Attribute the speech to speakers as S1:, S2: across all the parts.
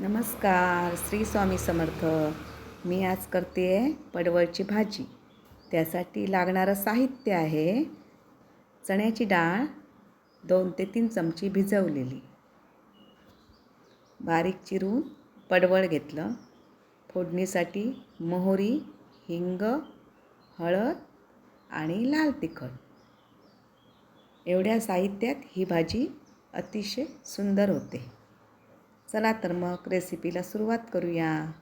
S1: नमस्कार श्री स्वामी समर्थ. मी आज करते आहे पडवळची भाजी. त्यासाठी लागणारं साहित्य आहे चण्याची डाळ दोन ते तीन चमची भिजवलेली. बारीक चिरून पडवळ घेतलं. फोडणीसाठी मोहरी हिंग हळद आणि लाल तिखट. एवढ्या साहित्यात ही भाजी अतिशय सुंदर होते. चला तर मग रेसिपीला सुरुवात करूया.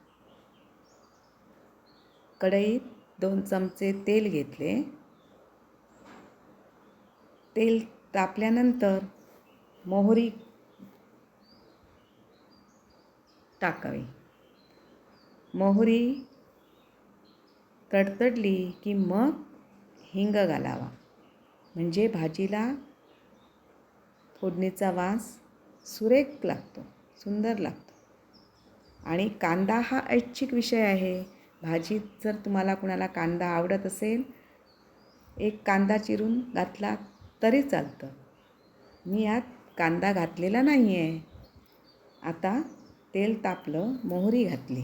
S1: कढईत दोन चमचे तेल घेतले. तेल तापल्यानंतर मोहरी टाकावी. मोहरी तडतडली की मग हिंग घालावा. म्हणजे भाजीला फोडणीचा वास सुरेख लागतो. सुंदर लागतो. आणि कांदा हा ऐच्छिक विषय आहे. भाजीत जर तुम्हाला कुणाला कांदा आवडत असेल एक कांदा चिरून घातला तरी चालतं. मी यात कांदा घातलेला नाही आहे आता तेल तापलं मोहरी घातली.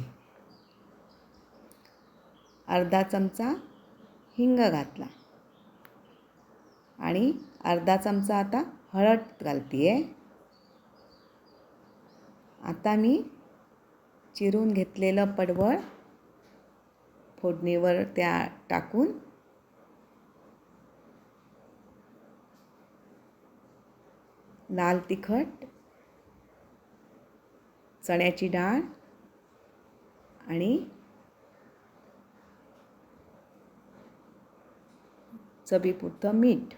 S1: अर्धा चमचा हिंग घातला. आणि अर्धा चमचा आता हळद घालते आहे आता मी चिरून घेतलेलं पडवळ फोडणीवर त्या टाकून लाल तिखट चण्याची डाळ आणि चवीपुरतं मीठ.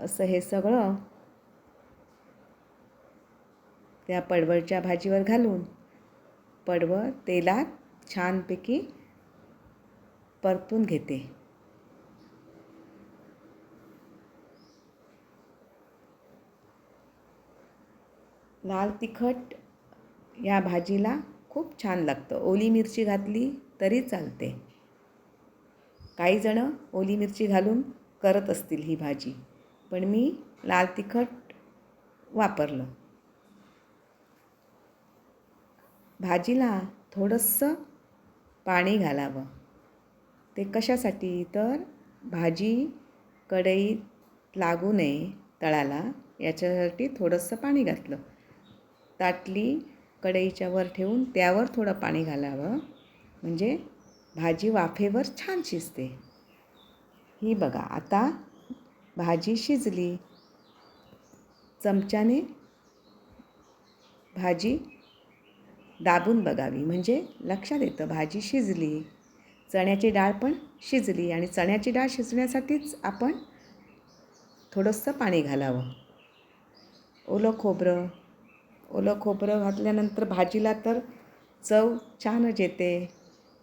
S1: असं हे सगळं त्या पडवळच्या भाजीवर घालून. पडवळ तेलात छानपैकी परतून घेते. लाल तिखट या भाजीला खूप छान लागतं. ओली मिरची घातली तरी चालते. काही जणं ओली मिरची घालून करत असतील ही भाजी. पण मी लाल तिखट वापरलं. भाजीला थोडंसं पाणी घालावं. ते कशासाठी? तर भाजी कढईत लागू नये तळाला याच्यासाठी थोडंसं पाणी घातलं. ताटली कढईच्या वर ठेवून त्यावर थोडं पाणी घालावं. म्हणजे भाजी वाफेवर छान शिजते. ही बघा आता भाजी शिजली. चमच्याने भाजी दाबून बघावी. म्हणजे लक्षात येतं भाजी शिजली चण्याची डाळ पण शिजली आणि चण्याची डाळ शिजण्यासाठीच आपण थोडंसं पाणी घालावं. ओलं खोबरं ओलं खोबरं घातल्यानंतर भाजीला तर चव छानच येते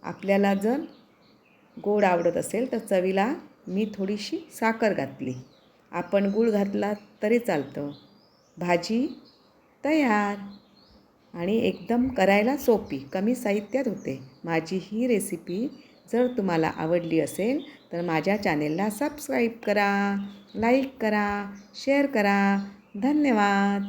S1: आपल्याला जर गोड आवडत असेल तर चवीला मी थोडीशी साखर घातली. आपण गूळ घातला तरी चालतं. भाजी तयार. आणि एकदम करायला सोपी कमी साहित्यात होते. माझी ही रेसिपी जर तुम्हाला आवडली असेल तर माझ्या चॅनेलला सबस्क्राईब करा लाईक करा शेअर करा. धन्यवाद!